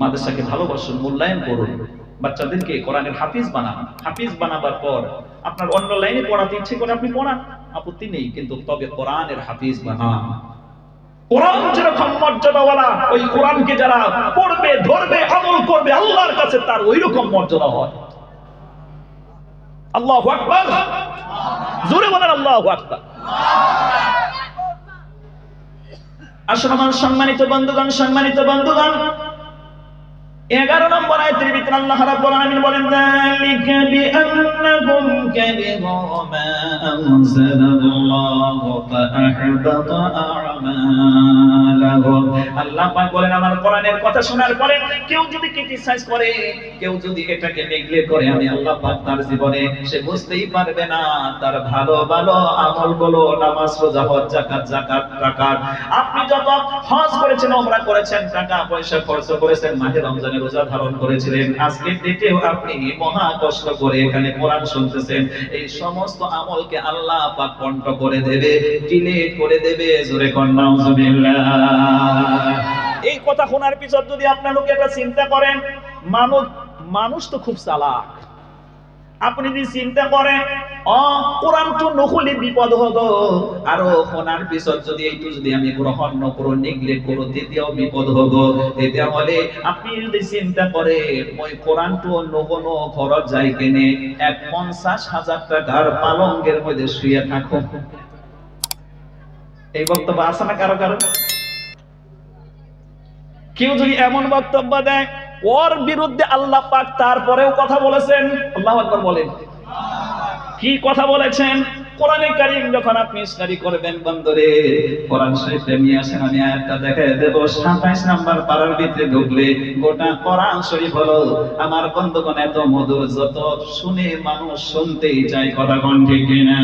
মাদ্রাসাকে ভালোবাসুন, মূল্যায়ন করুন। বাচ্চাদেরকে কোরআনের হাফিজ বানান। হাফিজ বানাবার পর আপনার অন্য লাইনে পড়াতে ইচ্ছে করে আপনি পড়ান। আপত্তি নেই, কিন্তু তবে কোরআনের হাফিজ বানান। কোরআন যেরকম মর্যাদাওয়ালা, ওই কোরআনকে যারা পড়বে, ধরবে, আমল করবে, আল্লাহর কাছে তার ওই রকম মর্যাদা হয়। আল্লাহ আকবার। জোরে বলেন আল্লাহ আকবার। আসলে আমার সম্মানিত বন্ধুগণ সম্মানিত বন্ধুগণ এগারো নম্বর আয়াতের ভিতরে আল্লাহ রাব্বুল আলামিন বলেন যালিকা বিআন্নাহুম কারিহু মা আনজালাল্লাহু ফাআহবাতা আ'মালাহুম আল্লাহ পাক বলেন, আমার কোরআনের কথা শোনার পরে কেউ যদি ক্রিটিসাইজ করে, কেউ যদি এটাকে করে, আমি আল্লাহ পাক তার জীবনে সে বুঝতেই পারবে না। তার ভালো ভালো নামাজ, রোজা, হজ আপনি যত হজ করেছেন, ওমরা করেছেন, টাকা পয়সা খরচ করেছেন, মাহে রমজানে রোজা ধারণ করেছিলেন। আজকের ডেটেও আপনি মহা কষ্ট করে এখানে কোরআন শুনতেছেন। এই সমস্ত আমলকে আল্লাহ পাক কণ্ঠ করে দেবে ডিলেট করে দেবে, জোরে কন্যা এই কথা শোনার পিছত যদি আপনার লোক একটা চিন্তা করেন, মানুষ মানুষ তো খুব চালাক। আপনি যদি চিন্তা করেন, অ কোরআন তো নকলি বিপদ হতো আরও শোনার পিছত যদি এইটো যদি আমি গ্রহণ নকৰো নেগলেক্ট কৰো, তেতিয়াও বিপদ হব। তেতিয়াহ'লে আপনি যদি চিন্তা কৰে মই কোরআনটো নগনো ঘৰত যাই কেনে এক পঞ্চাশ হাজার টাকার পালঙ্গের মধ্যে শুয়ে থাকো। এই বক্তব্য আছে না কারও কারও? কেউ যদি এমন বক্তব্য দেয়, ওর বিরুদ্ধে আল্লাহ পাক তারপরেও কথা বলেছেন। আল্লাহ আকবার বলেন। কি কথা বলেছেন? কোরআনে কারিম যখন আপনি স্টাডি করবেন বন্ধরে, কোরআন শরীফে নিয়ে আসেন, আমি আয়াতটা দেখাই দেব। 27 নাম্বার পারার ভিতরে ঢুকলে গোটা কোরআন শরীফ হলো, আমার বন্ধুগণ এত মধুর যত শুনে মানুষ শুনতেই চায়, কথা কোন ঠিক কিনা?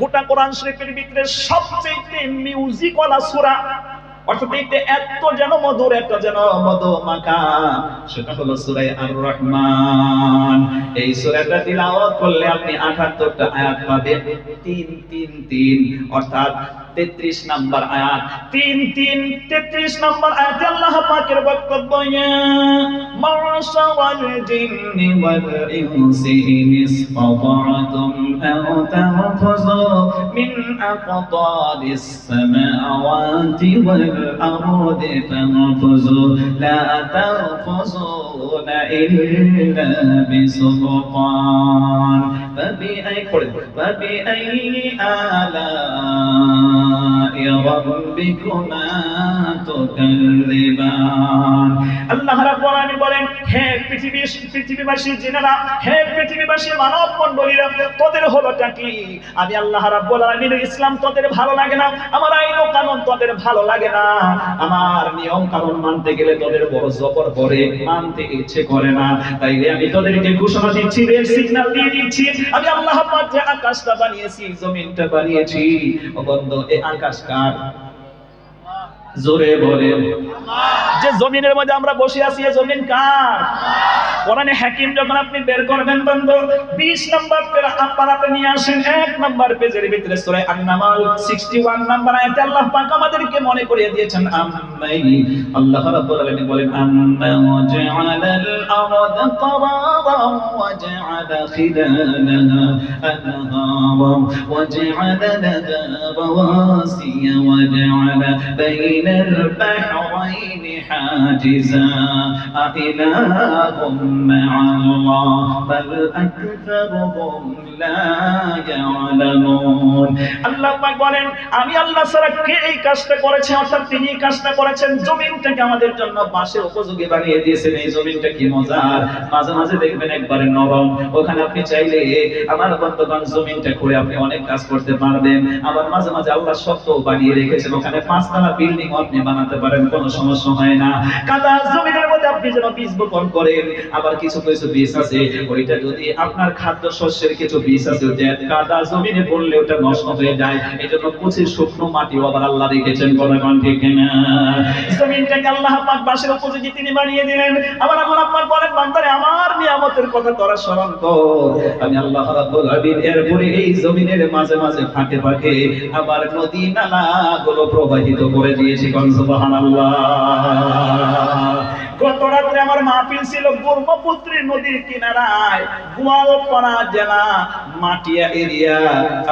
গোটা কোরআন শরীফের ভিতরে সবচেয়ে মিউজিক ওয়ালা সূরা, অর্থাৎ এইটা এত যেন মধুর, এত যেন মধু মাখা সেটা হলো সুরাই আর রহমান এই সুরাটা তিলাওয়াত করলে আপনি আঠাত্তরটা আয়াত পাবেন। তিন তিন তিন, অর্থাৎ তেত্রিশ নাম্বার আয়াত তিন তিন তেত্রিশ নাম্বার আয়াতে আল্লাহ পাকের বক্তব্য মাশারাল জিন্নি ওয়াল ইনসি ইন ইসতাতা'তুম আও তানফুযু মিন আকতারিস সামাওয়াতি ওয়াল الأرض فانفذوا لا تنفذون إلا بسلطان فبأي فبأي آلاء ربكما تكذبان আল্লাহ রাব্বুল আলামিন বলেন হে পৃথিবী পৃথিবীবাসী জিনেরা, হে পৃথিবীবাসী মানব মণ্ডলীরা, তোদের হলোটা কি? আমি আল্লাহ রাব্বুল আলামিন ইসলাম তোদের ভালো লাগে না, আমার আইন কানুন তোদের ভালো লাগে না। আমার নিয়ম কানুন মানতে গেলে তোদের বড় জবর করে মানতে ইচ্ছে করে না। তাইলে আমি তোদেরকে ঘোষণা দিচ্ছি, রেড সিগন্যাল দিয়ে দিচ্ছি। আমি আল্লাহ পাক যে আকাশটা বানিয়েছি, জমিনটা বানিয়েছি। ও এই আকাশ কার? জোরে বলে যে জমিনের মধ্যে আমরা বসে আছি এই জমিন কার কোরআনে হাকিম যখন আপনি বের করবেন বন্ধু 20 নম্বর পারাতে নিয়ে আসেন এক নম্বর পেজের ভিতরে সূরা আন-নামাল 61 নম্বর আয়াতে আল্লাহ পাক আমাদেরকে মনে করিয়ে দিয়েছেন আম্মাই আল্লাহ রাব্বুল আলামিন বলেন আম্মা ওয়াজআলাল আরদা قرارا وجعل خلالها أنهارا وجعل لها رواسي وجعل بين البحرين حاجزا أإله مع الله بل أكثرهم لا يعلمون আল্লাহ পাক বলেন আমি আল্লাহ ছাড়া কে এই কাজটা করেছে অর্থাৎ তিনি এই কাজটা করেছেন জমিনটাকে আমাদের জন্য বাসের উপযোগী বানিয়ে দিয়েছেন এই জমিনটা কি মজার মাঝে মাঝে দেখবেন একবারে নরম ওখানে আপনি চাইলে আমার বন্ধুগণ জমিনটা করে আপনি অনেক কাজ করতে পারবেন আবার মাঝে মাঝে আল্লাহ শক্ত বানিয়ে রেখেছেন ওখানে পাঁচতলা বিল্ডিং আপনি বানাতে পারেন কোনো সমস্যা হয় না। কাদা জমিনের আপনি যেন বীজ বপন করেন, আবার কিছু কিছু বীজ আছে, ওইটা যদি আপনার খাদ্য শস্যের কিছু বীজ আছে ওটা কাদা জমিনে পড়লে ওটা নষ্ট হয়ে যায় এই জন্য কুচি শুকনো মাটিও আবার আল্লাহ রেখেছেন, কোন ঠিক না জমিনটাকে আল্লাহ পাক বাসের উপযোগী তিনি বানিয়ে দিলেন। আবার আবার আপনার বলেন, বান্দারে, আমার নিয়ামতের কথা তোরা স্মরণ কর। আমি আল্লাহ রাব্বুল আলামিন, এরপরে এই জমিনের মাঝে মাঝে ফাঁকে ফাঁকে আবার নদী নালা গুলো প্রবাহিত করে দিয়েছি, কোন সুবহানাল্লাহ। আমার মাহফিল ছিল ব্রহ্মপুত্রের নদীর কিনারায়, গোয়ালপাড়া জেলা, মাটিয়া এরিয়া।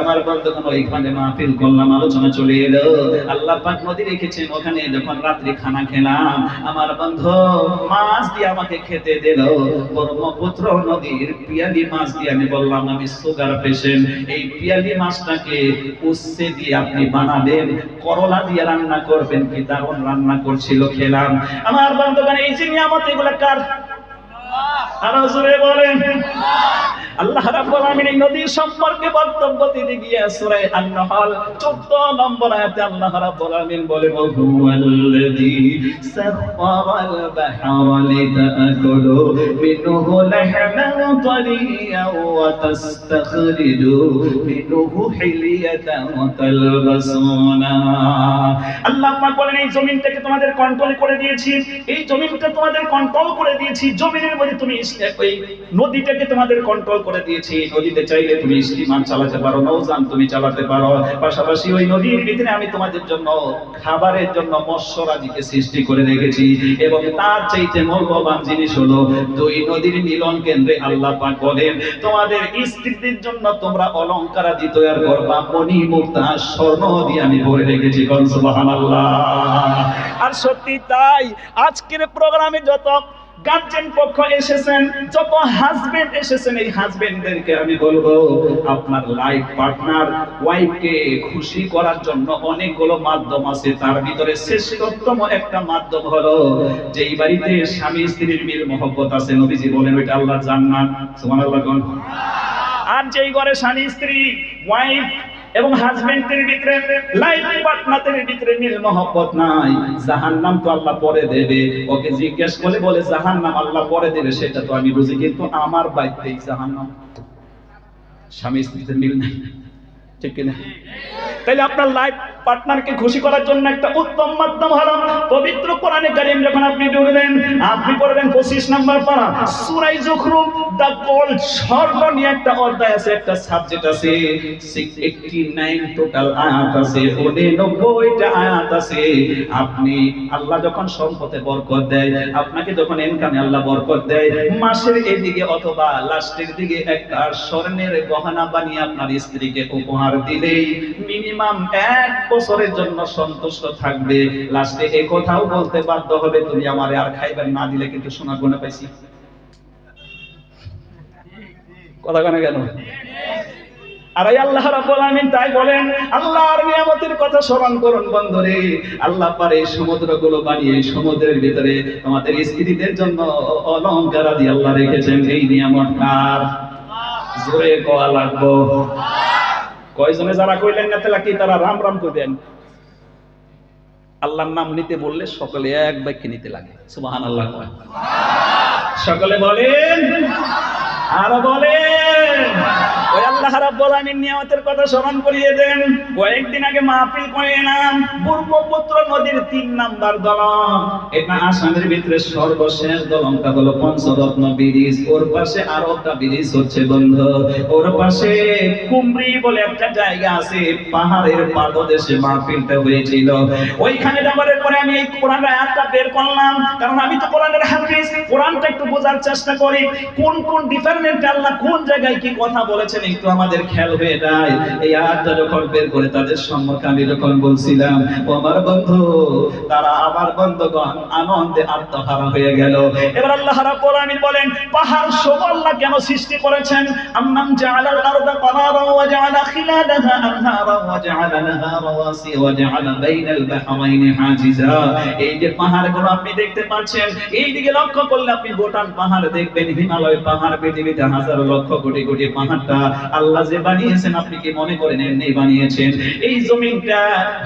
আমার বন্ধুগণ, ওইখানে মাহফিল করলাম, আলোচনা চলে এলো। আল্লাহ পাক নদী রেখেছেন, ওখানে যখন রাত্রি খানা খেলাম, আমার বন্ধু মাছ দিয়ে আমাকে খেতে দিল। ব্রহ্মপুত্র নদীর পিয়ালি মাছ দিয়ে আমি বললাম, আমি সুগার পেশেন্ট, এই পিয়ালি মাছটাকে উচ্ছে দিয়ে আপনি বানাবেন, করলা দিয়ে রান্না করবেন। কি দারুণ রান্না করছিল খেলাম। আমার বন্ধুগণ, এই যে নিয়ামত এগুলা কার? আরও জোরে বলেন। আল্লাহ রাব্বুল নদীর সম্পর্কে বক্তব্য দিতে গিয়ে সূরা আন-নাহল 14 নম্বর আয়াতে আল্লাহ রাব্বুল আলামিন বলে হুয়াল্লাযী বাহরা লিতাকুলু মিনহু লাহমান তারিয়ান ওয়া মিনহু হিলিয়াতান তালবাসুনা। আল্লাহ পাক বলেন, এই জমিনটাকে তোমাদের কন্ট্রোল করে দিয়েছি। এই জমিনটা তোমাদের কন্ট্রোল করে দিয়েছি। জমিনের মধ্যে তুমি ওই নদীটাকে তোমাদের কন্ট্রোল করে দিয়েছি নদীতে চাইলে তুমি স্টিমার চালাতে পারো নৌযান তুমি চালাতে পারো। পাশাপাশি ওই নদীর ভিতরে আমি তোমাদের জন্য খাবারের জন্য মৎস্যরাজিকে সৃষ্টি করে রেখেছি। এবং তার চাইতে মূল্যবান জিনিস হলো দুই নদীর মিলন কেন্দ্রে আল্লাহ পাক বলেন, তোমাদের স্ত্রীদের জন্য তোমরা অলংকার আদি তৈরি করবা, মণি, মুক্তা, স্বর্ণ দিয়ে আমি ভরে রেখেছি সুবহানাল্লাহ। আর সত্যি তাই, আজকের প্রোগ্রামে যত গার্জেন পক্ষ এসেছেন, যত হাজবেন্ড এসেছেন, এই হাজবেন্ডদেরকে আমি বলব, আপনার লাইফ পার্টনার ওয়াইফকে খুশি করার জন্য অনেকগুলো মাধ্যম আছে। তার ভিতরে শ্রেষ্ঠতম একটা মাধ্যম হলো যে এই বাড়িতে স্বামী স্ত্রীর মিল মহব্বত আছে। নবীজি বলেন, ওইটা আল্লাহ জান্নাত। সুবহানাল্লাহ আর যেই ঘরে স্বামী স্ত্রী ওয়াইফ এবং হাজবেন্ডের ভিতরে লাইফ পার্টনারের ভিতরে মিল মহব্বত নাই। জাহান্নাম তো আল্লাহ পরে দেবে। ওকে জিজ্ঞেস করলে বলে, জাহান্নাম আল্লাহ পরে দেবে, সেটা তো আমি বুঝি। কিন্তু আমার বাড়িতে জাহান্নাম। স্বামী স্ত্রীতে মিল নাই। ঠিক কিনা? তাইলে আপনার লাইফ পার্টনারকে খুশি করার জন্য একটা উত্তম মাধ্যম হলো পবিত্র কোরআনে কারিম যখন আপনি ঢুকবেন, আপনি পড়বেন পঁচিশ নম্বর পারা, সুরাই জুখরুম। আপনি আল্লাহ যখন সম্পদে বরকত দেয়, আপনাকে যখন আল্লাহ বরকত দেয়, মাসের এদিকে অথবা লাস্টের দিকে একটা স্বর্ণের গহনা বানিয়ে আপনার স্ত্রীকে উপহার দিলেই মিনিমাম এক বছরের জন্য সন্তুষ্ট থাকবে। লাস্টে এ কথাও বলতে বাধ্য হবে, তুমি আমারে আর খাইবেন না দিলে কিন্তু সোনা গুণে পাইছি। কথা কেন কেন? আর এই আল্লাহ রাব্বুল আলামিন তাই বলেন, আল্লাহর নিয়ামতের কথা স্মরণ করুন বন্ধুরে। আল্লাহ পারে সমুদ্রগুলো বানিয়ে সমুদ্রের ভিতরে আমাদের স্ত্রীদের জন্য অলংকার আদি আল্লাহ রেখেছেন। এই নিয়ামত কার? জোরে কোয়া লাগবো। কয়জনে যারা কইলেন না তাহলে কি তারা রাম রাম কইবেন আল্লাহর নাম নিতে বললে সকলে এক বাক্যে নিতে লাগে। সুবহান আল্লাহ সকলে বলেন আরও বলেন ওই আল্লাহ রাব্বুল আলামিন নিয়ামতের কথা স্মরণ করিয়ে দেন। কয়েকদিন আগে মাহফিল করে এলাম, ব্রহ্মপুত্র নদীর তিন নাম্বার দলং। এটা আসামের ভিতরে সর্বশেষ দলংটা হলো পঞ্চরত্ন ব্রিজ। ওর পাশে আরও একটা ব্রিজ হচ্ছে বন্ধু। ওর পাশে কুমরি বলে একটা জায়গা আছে, পাহাড়ের পাদদেশে মাহফিলটা হয়েছিল। ওইখানে যাওয়ার পরে আমি এই কোরআন আয়াতটা বের করলাম। কারণ আমি তো কোরআনের হাফিজ কোরআনটা একটু বোঝার চেষ্টা করি। কোন কোন ডিপার্টমেন্টে আল্লাহ কোন জায়গায় কি কথা বলেছেন একটু আমাদের খেয়াল হয়ে যায় এই আয়াতটা যখন বের করে তাদের সম্মুখে আমি যখন বলছিলাম ও আমার বন্ধু তারা আমার বন্ধুগণ আনন্দে আত্মহারা হয়ে গেল এবার আল্লাহ রাব্বুল আলামিন বলেন পাহাড় সব আল্লাহ কেন সৃষ্টি করেছেন আম্মাম জাআলাল আরদা قرارا وجعل خلالها أنهارا وجعل لها رواسي وجعل بين البحرين حاجزا এই যে পাহাড়গুলো আপনি দেখতে পাচ্ছেন এই দিকে লক্ষ্য করলে আপনি ভুটান পাহাড় দেখবেন হিমালয় পাহাড় পৃথিবীতে হাজার লক্ষ কোটি কোটি পাহাড়টা আল্লাহ যে বানিয়েছেন, আপনি কি মনে করেন এমনি বানিয়েছেন? এই জমিনটা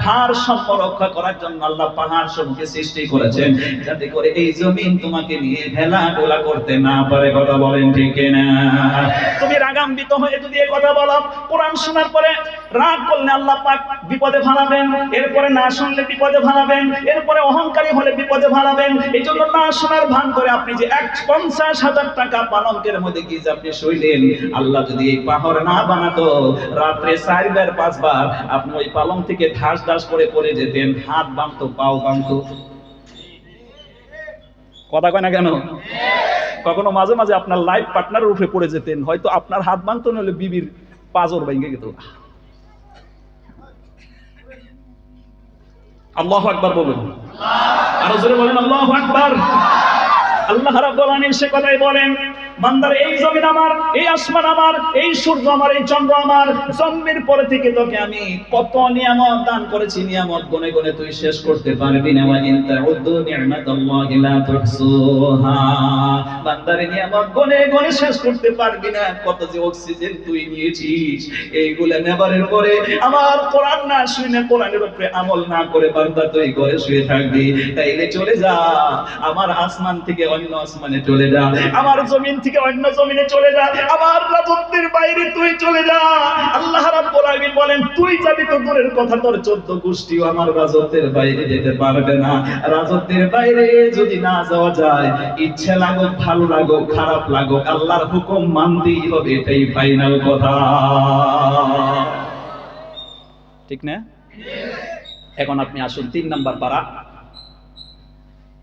ভারসাম্য রক্ষা করার জন্য আল্লাহ পাহাড় সমূহকে সৃষ্টি করেছেন। যাতে করে এই জমিন তোমাকে নিয়ে ভেলা গোলা করতে না পারে, কথা বলেন ঠিক না তুমি রাগাম্বিত হয়ে যদি কথা বলো, কোরআন শোনার পরে রাগ করলে আল্লাহ পাক বিপদে ফালাবেন এরপরে না শুনলে বিপদে ফালাবেন এরপরে অহংকারী হলে বিপদে ফালাবেন এই জন্য না শোনার ভান করে আপনি যে এক পঞ্চাশ হাজার টাকা পালঙ্কের মধ্যে গিয়ে আপনি শুইলেন, আল্লাহ যদি এই পাহাড় না বানাতো, রাত্রে চারবার পাঁচবার আপনি ওই পালং থেকে ধাস ধাস করে পড়ে যেতেন, হাত বাঁধতো, পাও বাঁধতো। কথা কয় না কেন? কখনো মাঝে মাঝে আপনার লাইফ পার্টনারের উপরে পড়ে যেতেন, হয়তো আপনার হাত ভাঙতো নইলে বিবির পাজর ভেঙে যেত আল্লাহ আকবার বলুন। আরও জোরে বলেন আল্লাহ আকবার। আল্লাহ রাব্বুল আলামিন সে কথাই বলেন বান্দার, এই জমিন আমার, এই আসমান আমার, এই সূর্য আমার, এই চন্দ্র আমার। জন্মের পরে থেকে তোকে আমি কত নিয়ামত দান করেছি। নিয়ামত গনে গনে তুই শেষ করতে পারবি না। ওয়া ইন তাউদ্দু নি'মাতাল্লাহি লা তুহসুহা। বান্দার, নিয়ামত গনে গনে শেষ করতে পারবি না। কত যে অক্সিজেন তুই নিয়েছিস, এইগুলা নেবারের পরে আমার কোরআন না শুনে কোরআনের উপরে আমল না করে বান্দা তুই ঘরে শুয়ে থাকবি। তাইলে চলে যা, আমার আসমান থেকে অন্য আসমানে চলে যা। আমার জমিন থেকে অন্য জমিনে চলে যা আমার রাজত্বের বাইরে তুই চলে যা। আল্লাহ রাব্বুল আলামিন বলেন, তুই যাবি তো দূরের কথা, তোর 14 গোষ্ঠীও আমার রাজত্বের বাইরে যেতে পারবে না। রাজত্বের বাইরে যদি না যাওয়া যায়, ইচ্ছে লাগুক, ভালো লাগুক, খারাপ লাগুক, আল্লাহর হুকুম মানতেই হবে, এটাই ফাইনাল কথা। ঠিক না? এখন আপনি আসুন, তিন নাম্বার পারা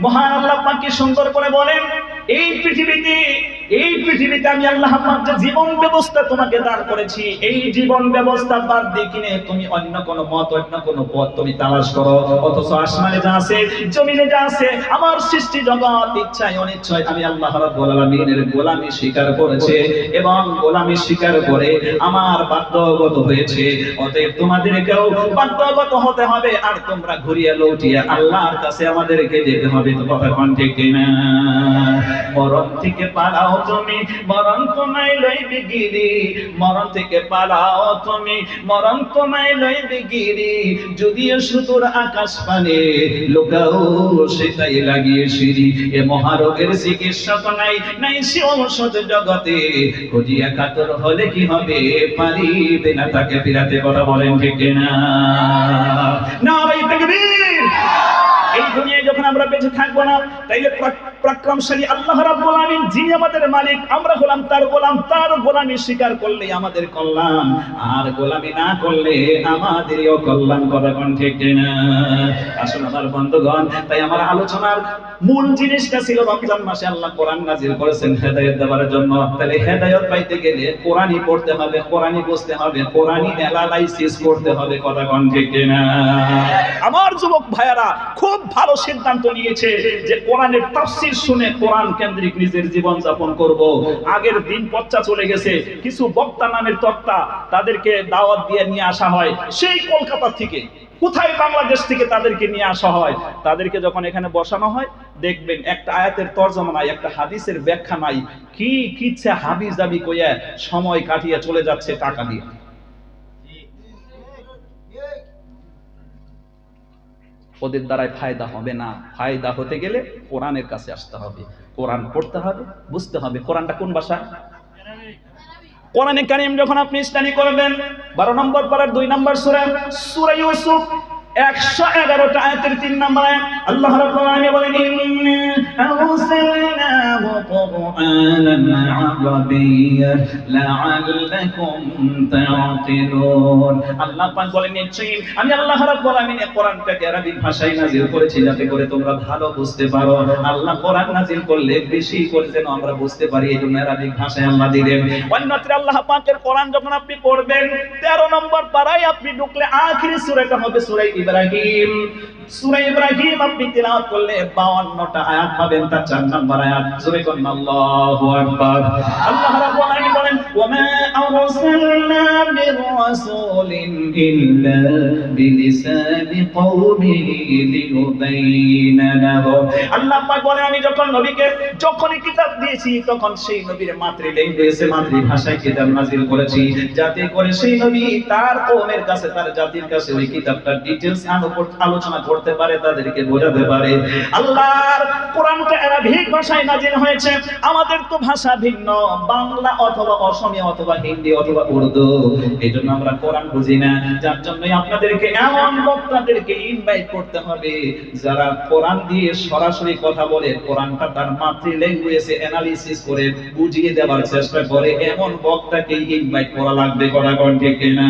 মহান আল্লাহ কি সুন্দর করে বলেন এই পৃথিবীতে এই পৃথিবীতে আমি আল্লাহ পাক যে জীবন ব্যবস্থা তোমাকে দান করেছি, এই জীবন ব্যবস্থা বাদ দিয়ে কিনে তুমি অন্য কোন মত, অন্য কোন পথ তুমি তালাশ করো। অথচ আসমানে যা আছে, জমিনে যা আছে, আমার সৃষ্টি জগৎ ইচ্ছায় অনিচ্ছায় আমি আল্লাহ রাব্বুল আলামিনের গোলামি স্বীকার করেছে এবং গোলামি স্বীকার করে আমার বাধ্যগত হয়েছে। অতএব তোমাদেরকেও বাধ্যগত হতে হবে আর তোমরা ঘুরিয়ে লৌটিয়ে আল্লাহর কাছে আমাদেরকে যেতে হবে। তো কথা কোন ঠিক কিনা? মরণ থেকে পালাও তুমি, মরণ তোমায় লইবে গিরি মরণ থেকে পালাও তুমি, মরণ তোমায় লইবে গিরি যদিও সুদূর আকাশ পানে লোকাও, সেটাই লাগিয়ে সিঁড়ি। এ মহারোগের চিকিৎসা তো নাই নাই সে ঔষধ জগতে। খুঁজিয়া কাতর হলে কি হবে? পারিবে না তাকে ফিরাতে, কথা বলেন ঠিক না না ভাই তাকবীর! এই দুনিয়ায় যখন আমরা বেঁচে থাকব না, তাইলে প্রাক- পরাক্রমশালী আল্লাহ রাব্বুল আলামিন যিনি আমাদের মালিক, আমরা হলাম তার গোলাম, তার গোলামি স্বীকার করলে আমাদের কল্যাণ। আর গোলামি না করলে আমাদেরও কল্যাণ কোন ঠিক না আসুন আমার বন্ধুগণ, তাই আমার আলোচনার মূল জিনিসটা ছিল রমজান মাসে আল্লাহ কোরআন নাজিল করেছেন হেদায়েত দেওয়ার জন্য। তাহলে হেদায়েত পাইতে গেলে কোরআনই পড়তে হবে, কোরআনই বুঝতে হবে, কোরআনই অ্যানালাইসিস করতে হবে, কথা কোন ঠিক না আমার যুবক ভাইয়ারা, খুব ভালো সিদ্ধান্ত নিয়েছে যে কোরআনের তাফসীর শুনে কোরআন কেন্দ্রিক নিজের জীবন যাপন করব। আগের দিন পচ্চা চলে গেছে, কিছু বক্তা নামের তক্তা তাদেরকে দাওয়াত দিয়ে নিয়ে আসা হয়। সেই কলকাতা থেকে, কোথায় বাংলাদেশ থেকে তাদেরকে নিয়ে আসা হয়? তাদেরকে যখন এখানে বসানো হয়, দেখবেন একটা আয়াতের তর্জমা নাই, একটা হাদিসের ব্যাখ্যা নাই। কি কিচ্ছে হাবি জাবি কইয়া সময় কাটিয়ে চলে যাচ্ছে টাকা দিয়ে। ওদের দ্বারাই ফায়দা হবে না। ফায়দা হতে গেলে কোরআনের কাছে আসতে হবে। কোরআন পড়তে হবে, বুঝতে হবে। কোরআনটা কোন ভাষা? কোরআনে কারিম যখন আপনি স্টাডি করবেন, বারো নম্বর পারার দুই নম্বর সুরা সুরাই ইউসুফ, একশো এগারোটা আয়াতের তিন নম্বর আল্লাহ বলেন কুরআনান আরাবিয়্যান লাআল্লাকুম তাআকিলুন আল্লাহ পাক বলেন, নিশ্চয়ই আমি আল্লাহ রাব্বুল আলামিন এই কোরআনটাকে আরবি ভাষায় নাজিল করেছি যাতে করে তোমরা ভালো বুঝতে পারো। আল্লাহ কোরআন নাজিল করলে বেশি করে যেন আমরা বুঝতে পারি, এই জন্য আরবি ভাষায় আল্লাহ দিলেন। অন্যত্র আল্লাহ পাকের কোরআন যখন আপনি পড়বেন 13 নম্বর পারায় আপনি ঢুকলে আখিরি সূরাটা হবে সূরা ইব্রাহিম। সূরা ইব্রাহিম আপনি তেলাওয়াত করলে 52টা আয়াত পাবেন, তার চার নাম্বার আয়াত সূরা আল্লাহু আকবার। আল্লাহ রাব্বুল আলামিন বলেন ওয়ামা আরসালনা মির রাসূলিন ইল্লা বিলিসানি কওমিহি আল্লাহ পাক বলেন, আমি যখন নবীকে, যখনই কিতাব দিয়েছি, তখন সেই নবীর মাতৃ ল্যাঙ্গুয়েজে মাতৃভাষায় কিতাব নাজিল করেছি। যাতে করে সেই নবী তার কওমের কাছে, তার জাতির কাছে ওই কিতাবটার ডিটেইলস আলোচনা করতে পারে, তাদেরকে বোঝাতে পারে। আল্লাহর কোরআনটা এরা ভাষায় নাজিল হয়েছে। আমাদের তো ভাষা ভিন্ন, বাংলা অথবা অসমীয়া অথবা হিন্দি অথবা উর্দু। এই জন্য আমরা কোরআন বুঝি না। যার জন্যই আপনাদেরকে এমন বক্তাদেরকে ইনভাইট করতে হবে, যারা কোরআন দিয়ে সরাসরি কথা বলে, কোরআনটা তার মাতৃ ল্যাঙ্গুয়েজে অ্যানালিসিস করে বুঝিয়ে দেওয়ার চেষ্টা করে। এমন বক্তাকে ইনভাইট করা লাগবে, কথা কণ্ঠে কিনা?